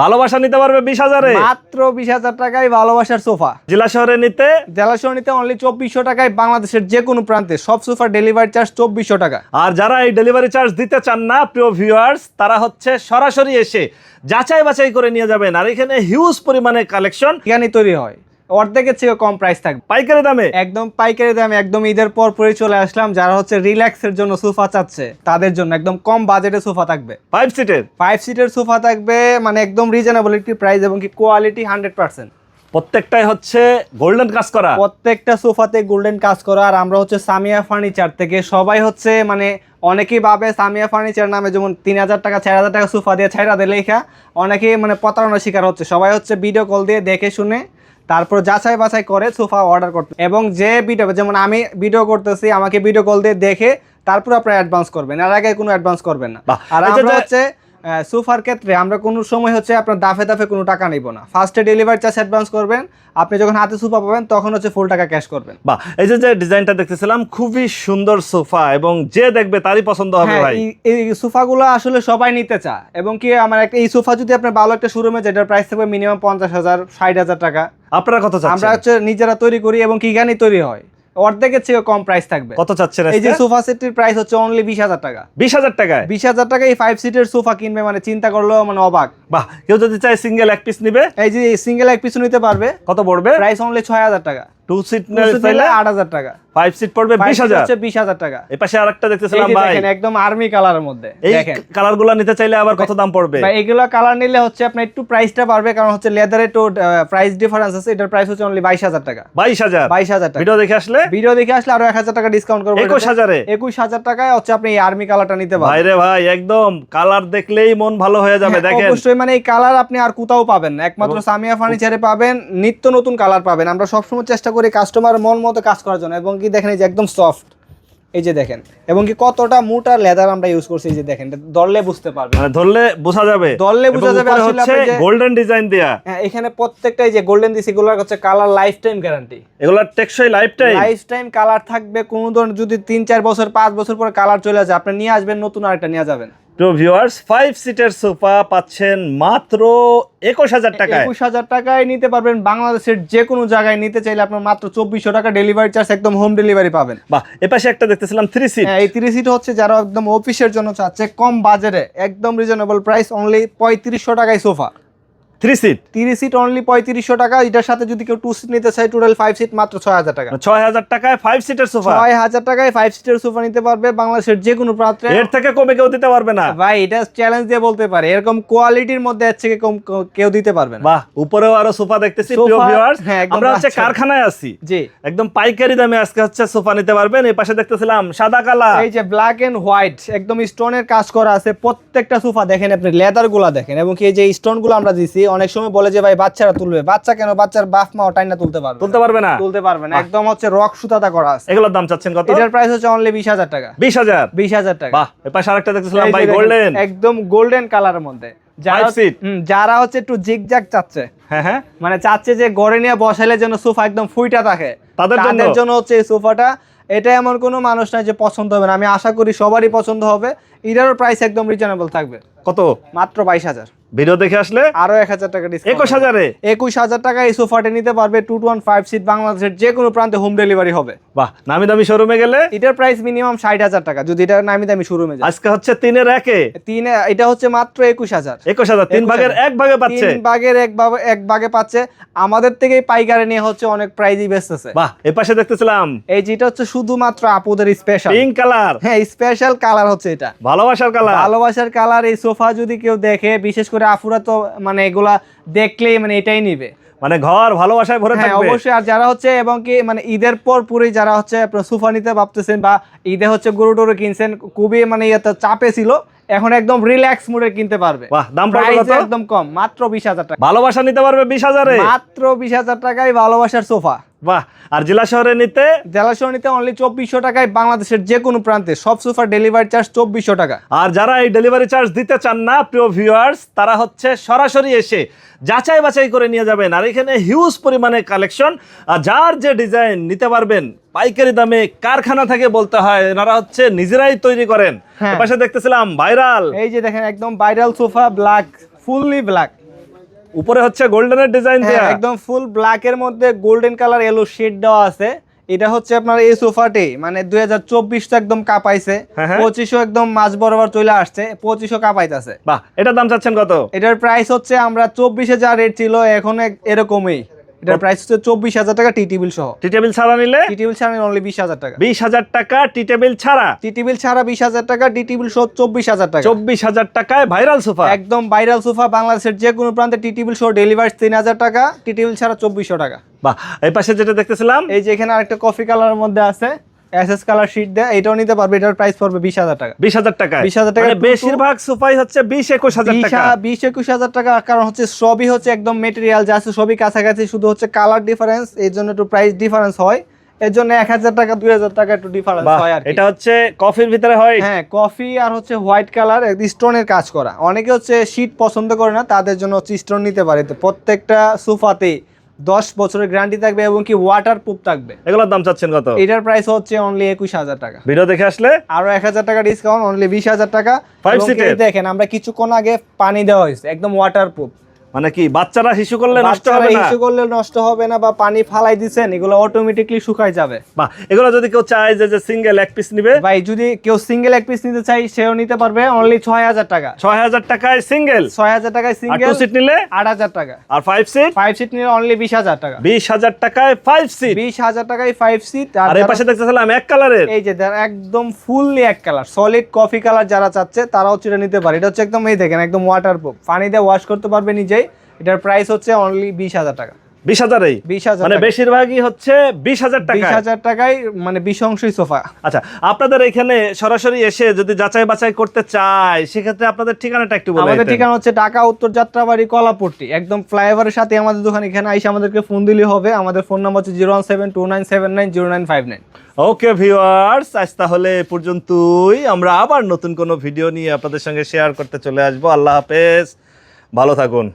ভালোবাসা নিতে পারবে বিশ হাজারে? মাত্র বিশ হাজার টাকায় ভালোবাসার সোফা। জেলা শহরে নিতে? জেলা শহরে নিতে অনলি চব্বিশশো টাকায় বাংলাদেশের যে কোনো প্রান্তে। সব সোফা ডেলিভারি চার্জ চব্বিশশো টাকা। আর যারা এই ডেলিভারি চার্জ দিতে চান না প্রিয় ভিউয়ার্স তারা হচ্ছে সরাসরি এসে যাচাই বাছাই করে নিয়ে যাবেন। আর এখানে হিউজ পরিমাণে কালেকশন জ্ঞানী তৈরি হয়। অর্ধেকের চেয়ে কম প্রাইস থাকবে। পাইকারি দামে? একদম পাইকারি দামে একদম ঈদের পর পরে চলে আসলাম যারা হচ্ছে রিল্যাক্সের জন্য সোফা চাচ্ছে তাদের জন্য একদম কম বাজেটে সোফা থাকবে। ফাইভ সিটের ফাইভ সিটের সোফা থাকবে মানে একদম রিজনেবল একটি প্রাইস এবং কি কোয়ালিটি হান্ড্রেড পার্সেন্ট প্রত্যেকটাই হচ্ছে গোল্ডেন কাজ করা। প্রত্যেকটা সোফাতে গোল্ডেন কাজ করা আর আমরা হচ্ছে সামিয়া ফার্নিচার থেকে সবাই হচ্ছে মানে অনেকেই ভাবে সামিয়া ফার্নিচার নামে যেমন তিন হাজার টাকা চার হাজার টাকা সোফা দিয়ে ছাইরা দিয়ে লেখা অনেকেই মানে প্রতারণার শিকার হচ্ছে। সবাই হচ্ছে ভিডিও কল দিয়ে দেখে শুনে তারপর যাচাই বাছাই করে সোফা অর্ডার করতে। এবং যে ভিডিও যেমন আমি ভিডিও করতেছি আমাকে ভিডিও কল দিয়ে দেখে তারপর আপনারা অ্যাডভান্স করবেন। আর আগে কোনো অ্যাডভান্স করবেন না। আর আমরা হচ্ছে সোফার ক্ষেত্রে আমরা কোনো সময় হচ্ছে আপনার দাফে দাফে কোনো টাকা নিব না। ফার্স্টে ডেলিভারি চার্জ অ্যাডভান্স করবেন আপনি যখন হাতে সোফা পাবেন তখন হচ্ছে ফুল টাকা ক্যাশ করবেন। বা এই যে যে ডিজাইনটা দেখতেছিলাম খুবই সুন্দর সোফা এবং যে দেখবে তারই পছন্দ হবে হ্যাঁ ভাই। এই- সোফাগুলো আসলে সবাই নিতে চায় এবং কি আমার একটা এই সোফা যদি আপনার ভালো একটা শোরুমে যেটার প্রাইস থাকবে মিনিমাম পঞ্চাশ হাজার ষাট হাজার টাকা। আপনারা কত আমরা হচ্ছে নিজেরা তৈরি করি এবং কি গানি তৈরি হয়। অর্ধেকের চেয়ে কম প্রাইস থাকবে। কত চাচ্ছেন এই যে সোফা সেটটির প্রাইস হচ্ছে অনলি বিশ হাজার টাকা। বিশ হাজার টাকায়? বিশ হাজার টাকা এই ফাইভ সিটের সোফা কিনবে মানে চিন্তা করলেও মানে অবাক। বাহ কেউ যদি চায় সিঙ্গেল এক পিস নিবে? এই যে সিঙ্গেল এক পিস নিতে পারবে। কত পড়বে? প্রাইস অনলি ছয় হাজার টাকা। টু সিট নিলে আট হাজার টাকা। ফাইভ সিট পড়বে বিশ হাজার। বিশ হাজার টাকা। এই পাশে আরেকটা দেখতেছিলাম ভাই। একদম আর্মি কালারের মধ্যে। এই দেখেন। কালারগুলা নিতে চাইলে আবার কত দাম পড়বে? এগুলো কালার নিলে হচ্ছে আপনার একটু প্রাইসটা বাড়বে কারণ হচ্ছে লেদারে একটু প্রাইস ডিফারেন্স আছে এটার প্রাইস হচ্ছে অনলি বাইশ হাজার টাকা। বাইশ হাজার? বাইশ হাজার টাকা। ভিডিও দেখে আসলে? ভিডিও দেখে আসলে আরও এক হাজার টাকা ডিসকাউন্ট করব। একুশ হাজারে? একুশ হাজার টাকায় হচ্ছে আপনি এই আর্মি কালারটা নিতে পারবেন। ভাইরে ভাই একদম। কালার দেখলেই মন ভালো হয়ে যাবে হ্যাঁ, দেখেন। অবশ্যই মানে এই কালার আপনি আর কোথাও পাবেন না। একমাত্র সামিয়া ফার্নিচারে পাবেন নিত্য নতুন কালার পাবেন। আমরা সবসময় চেষ্টা করি কাস্টমার মন মতো কাজ করার জন্য এবং কি দেখেন এই যে একদম সফট এই যে দেখেন এবং কি কতটা মোটা লেদার আমরা ইউজ করছি এই যে দেখেন ধরলে বুঝতে পারবেন। মানে ধরলে বোঝা যাবে। ধরলে বোঝা যাবে আসলে হচ্ছে গোল্ডেন ডিজাইন দেয়া। হ্যাঁ এখানে প্রত্যেকটাই যে গোল্ডেন দিছি এগুলোর হচ্ছে কালার লাইফ টাইম গ্যারান্টি এগুলা টেকসই life time life time colour থাকবে কোনো ধরনের যদি তিন চার বছর পাঁচ বছর পরে কালার চলে যায় আপনি নিয়ে আসবেন নতুন আরেকটা নিয়ে যাবেন। তো ভিউয়ার্স ফাইভ সিটের সোফা পাচ্ছেন মাত্র একুশ হাজার টাকায়। একুশ হাজার টাকায় নিতে পারবেন বাংলাদেশের যে কোনো জায়গায় নিতে চাইলে আপনার মাত্র চব্বিশশো টাকা ডেলিভারি চার্জ একদম হোম ডেলিভারি পাবেন। বা এপাশে একটা দেখতেছিলাম থ্রি সিট হ্যাঁ, এই থ্রি সিট হচ্ছে যারা একদম অফিসের জন্য চাচ্ছে কম বাজারে একদম রিজনেবল প্রাইস অনলি পঁয়ত্রিশশো টাকায় সোফা থ্রি সিট তিরিশ সিট অনলি পঁয়ত্রিশশো টাকা এটার সাথে যদি কেউ টু সিট নিতে চায় টোটাল ফাইভ সিট মাত্র ছয় হাজার টাকা। ছয় হাজার টাকায় ফাইভ সিটের সোফা ছয় হাজার টাকায় ফাইভ সিটের সোফা নিতে পারবে বাংলাদেশের যে কোনো প্রান্তে। এর থেকে কমে কেউ দিতে পারবে না। ভাই এটা চ্যালেঞ্জ দিয়ে বলতে পারে। এরকম কোয়ালিটির মধ্যে এর থেকে কম কেউ দিতে পারবে না। বাহ উপরেও আরও সোফা দেখতেছি প্রিয় ভিউয়ার্স হ্যাঁ, আমরা হচ্ছে। কারখানায় আছি। জি। একদম পাইকারি দামে আজকে হচ্ছে সোফা নিতে পারবেন। এই পাশে দেখতেছিলাম সাদা কালা এই যে ব্ল্যাক এন্ড হোয়াইট একদম স্টোনের কাজ করা আছে। প্রত্যেকটা সোফা দেখেন আপনি লেদারগুলা দেখেন। এবং এই যে স্টোনগুলো আমরা দিছি অনেক সময় বলে যে ভাই বাচ্চারা তুলবে। বাচ্চা কেন? বাচ্চার বাপ মা টাইনা তুলতে পারবে তুলতে পারবে না? তুলতে পারবে না। একদম হচ্ছে রক সুতাটা করা আছে। এগুলোর দাম চাচ্ছেন কত? এটার প্রাইস হচ্ছে অনলি বিশ হাজার টাকা। বিশ হাজার? বিশ হাজার টাকা। বাহ এই পাশে আরেকটা দেখতেছিলাম ভাই গোল্ডেন একদম গোল্ডেন কালারের মধ্যে। যারা হচ্ছে একটু জিগজাগ চাচ্ছে। হ্যাঁ হ্যাঁ। মানে চাচ্ছে যে গড়ে নিয়ে বসাইলে যেন সোফা একদম ফুইটা থাকে। তাদের জন্য? জন্য হচ্ছে এই সোফাটা। এটা এমন কোনো মানুষ নাই যে পছন্দ হবে না। আমি আশা করি সবারই পছন্দ হবে। এটারও প্রাইস একদম রিজনেবল থাকবে। কত? মাত্র বাইশ হাজার। ভিডিও দেখে আসলে আরও এক হাজার টাকা একুশ হাজারে? একুশ হাজার টাকা এই সোফাটা নিতে পারবে টু ওয়ান ফাইভ সিট বাংলাদেশের যে কোনো প্রান্তে হোম ডেলিভারি হবে। বাহ নামি দামি শোরুমে গেলে? এটার প্রাইস মিনিমাম ষাট হাজার টাকা যদি এটা নামি দামি শোরুমে যায়। আজকে হচ্ছে তিনের একে? তিন এটা হচ্ছে মাত্র একুশ হাজার। একুশ হাজার তিন ভাগের এক ভাগে পাচ্ছে। তিন ভাগের এক ভাগে এক ভাগে পাচ্ছে। আমাদের থেকে পাইকারে নিয়ে হচ্ছে অনেক প্রাইজই বেচতেছে। বাহ এ পাশে দেখতেছিলাম। এই যেটা হচ্ছে শুধুমাত্র আপুদের স্পেশাল পিঙ্ক কালার হ্যাঁ স্পেশাল কালার হচ্ছে এটা। ভালোবাসার কালার ভালোবাসার কালার এই সোফা যদি কেউ দেখে বিশেষ করে আফুরা তো মানে এগুলা দেখলেই মানে এটাই নিবে। মানে ঘর ভালোবাসায় ভরে হ্যাঁ থাকবে? অবশ্যই। আর যারা হচ্ছে এবং কি মানে ঈদের পর পুরোই যারা হচ্ছে সোফা নিতে ভাবতেছেন বা ঈদে হচ্ছে গরু টরু কিনছেন খুবই মানে ইয়েতে চাপে ছিল এখন একদম রিল্যাক্স মুডে কিনতে পারবে। দাম প্রাইস একদম কম মাত্র বিশ হাজার টাকা। ভালোবাসা নিতে পারবে বিশ হাজারে? মাত্র বিশ হাজার টাকায় ভালোবাসার সোফা। বাহ আর জেলা শহরে নিতে? জেলা সরণিতে অনলি চব্বিশশো টাকায় বাংলাদেশের যে কোনো প্রান্তে। সব সোফার ডেলিভারি চার্জ চব্বিশশো টাকা। আর যারা এই ডেলিভারি চার্জ দিতে চান না প্রিয় ভিউয়ার্স তারা হচ্ছে সরাসরি এসে যাচাই বাছাই করে নিয়ে যাবেন। আর এখানে হিউজ পরিমাণে কালেকশন আর যার যে ডিজাইন নিতে পারবেন পাইকারি দামে কারখানা থেকে বলতে হয় এনারা হচ্ছে নিজেরাই তৈরি করেন। হ্যাঁ। এপাশে দেখতেছিলাম ভাইরাল এই যে দেখেন একদম viral sofa black fully black উপরে হচ্ছে গোল্ডেনের ডিজাইন হ্যাঁ, দেয়া। একদম ফুল ব্ল্যাক এর মধ্যে গোল্ডেন কালার এলো শেড দেওয়া আছে। এটা হচ্ছে আপনার এই সোফাটি মানে দুই হাজার চব্বিশ তো একদম কাঁপাইছে। হ্যাঁ, হ্যাঁ। পঁচিশও একদম মাছ বরাবর চলে আসছে পঁচিশও কাঁপাইতেছে। বাহ এটার দাম চাচ্ছেন কত? এটার প্রাইস হচ্ছে আমরা চব্বিশে যা রেট ছিল এখন এরকমই। এটার প্রাইস হচ্ছে চব্বিশ হাজার টাকা টি টেবিল সহ। টি টেবিল ছাড়া নিলে? টি টেবিল ছাড়া অনলি বিশ হাজার টাকা। বিশ হাজার টাকা টি টেবিল ছাড়া? টি টেবিল ছাড়া বিশ হাজার টাকা টি টেবিল সহ চব্বিশ হাজার টাকা। চব্বিশ হাজার টাকায় ভাইরাল সোফা একদম ভাইরাল সোফা বাংলাদেশের যে কোনো প্রান্তে টি টেবিল সহ ডেলিভারি তিন হাজার টাকা টি টেবিল ছাড়া চব্বিশশো টাকা। বা এই পাশে যেটা দেখতেছিলাম? এই যে এখানে আরেকটা কফি কালারের মধ্যে আছে। এসএস কালার শিট দেয় এটাও নিতে পারবে এটার প্রাইস পড়বে বিশ হাজার টাকা। বিশ হাজার টাকায় 20,000 টাকা মানে বেশিরভাগ সোফাই হচ্ছে বিশ একুশ হাজার টাকা। বিশ একুশ হাজার টাকা কারণ হচ্ছে সবই হচ্ছে একদম মেটেরিয়াল যা আছে সবই কাছাকাছি শুধু হচ্ছে কালার ডিফারেন্স এই জন্য একটু প্রাইস ডিফারেন্স হয়। এর জন্য এক হাজার টাকা দুই হাজার টাকা একটু ডিফারেন্স হয় আর এটা হচ্ছে কফির ভিতরে হয় হ্যাঁ কফি আর হচ্ছে হোয়াইট কালার স্টোনের কাজ করা। অনেকে হচ্ছে শীট পছন্দ করে না তাদের জন্য হচ্ছে স্টোন নিতে পারে। প্রত্যেকটা সোফাতে দশ বছরের গ্যারান্টি থাকবে এবং কি ওয়াটার প্রুফ থাকবে। এগুলোর দাম চাচ্ছেন কত? এটার প্রাইস হচ্ছে অনলি একুশ হাজার টাকা। ভিডিও দেখে আসলে? আরও এক হাজার টাকা ডিসকাউন্ট অনলি বিশ হাজার টাকা? দেখেন আমরা কিছুক্ষণ আগে পানি দেওয়া হয়েছে একদম ওয়াটার প্রুফ মানে কি বাচ্চারা শিশু করলে নষ্ট হবে না? ইস্যু করলে নষ্ট হবে না বা পানি ফালাই দিচ্ছেন এগুলো অটোমেটিকলি শুকাই যাবে। বাহ এগুলো যদি কেউ চায় যে যে সিঙ্গেল এক পিস নিবে? ভাই যদি কেউ সিঙ্গেল এক পিস নিতে চাই সেও নিতে পারবে অনলি ছয় হাজার টাকা। ছয় হাজার টাকায় সিঙ্গেল ছয় হাজার টাকায় আর সিঙ্গেল টু সিট নিলে? আট হাজার টাকা। আর ফাইভ সিট ফাইভ সিট নিলে অনলি বিশ হাজার টাকা। বিশ হাজার টাকায় ফাইভ সিট বিশ হাজার টাকায় ফাইভ সিট আর এই পাশে দেখতেছিলাম এক কালারের এই যে একদম ফুললি এক কালার সলিড কফি কালার যারা চাচ্ছে তারাও হচ্ছে নিতে পারে। এটা হচ্ছে একদম এই দেখেন একদম ওয়াটার প্রুফ পানি দিয়ে ওয়াশ করতে পারবে নিজেই। এটার প্রাইস হচ্ছে অনলি বিশ হাজার টাকা। বিশ হাজারেই? বিশ হাজার মানে বেশিরভাগই হচ্ছে বিশ হাজার বিশ হাজার টাকায় মানে বিশ অংশই সোফা। আচ্ছা আপনাদের এখানে সরাসরি এসে যদি যাচাই বাছাই করতে চায় সেক্ষেত্রে আপনাদের ঠিকানাটা একটু বলে আমাদের ঠিকানা হচ্ছে ঢাকা উত্তর যাত্রাবাড়ি কলাপট্টি। একদম ফ্লাইওভারের সাথে আমাদের দোকান এখানে আইসে আমাদেরকে ফোন দিলে হবে। আমাদের ফোন নাম্বার হচ্ছে zero one seven two nine seven nine zero nine five nine okay viewers আজ তাহলে এ পর্যন্তই। আমরা আবার নতুন কোনো ভিডিও নিয়ে আপনাদের সঙ্গে শেয়ার করতে চলে আসব। আল্লাহ হাফেজ। ভালো থাকুন।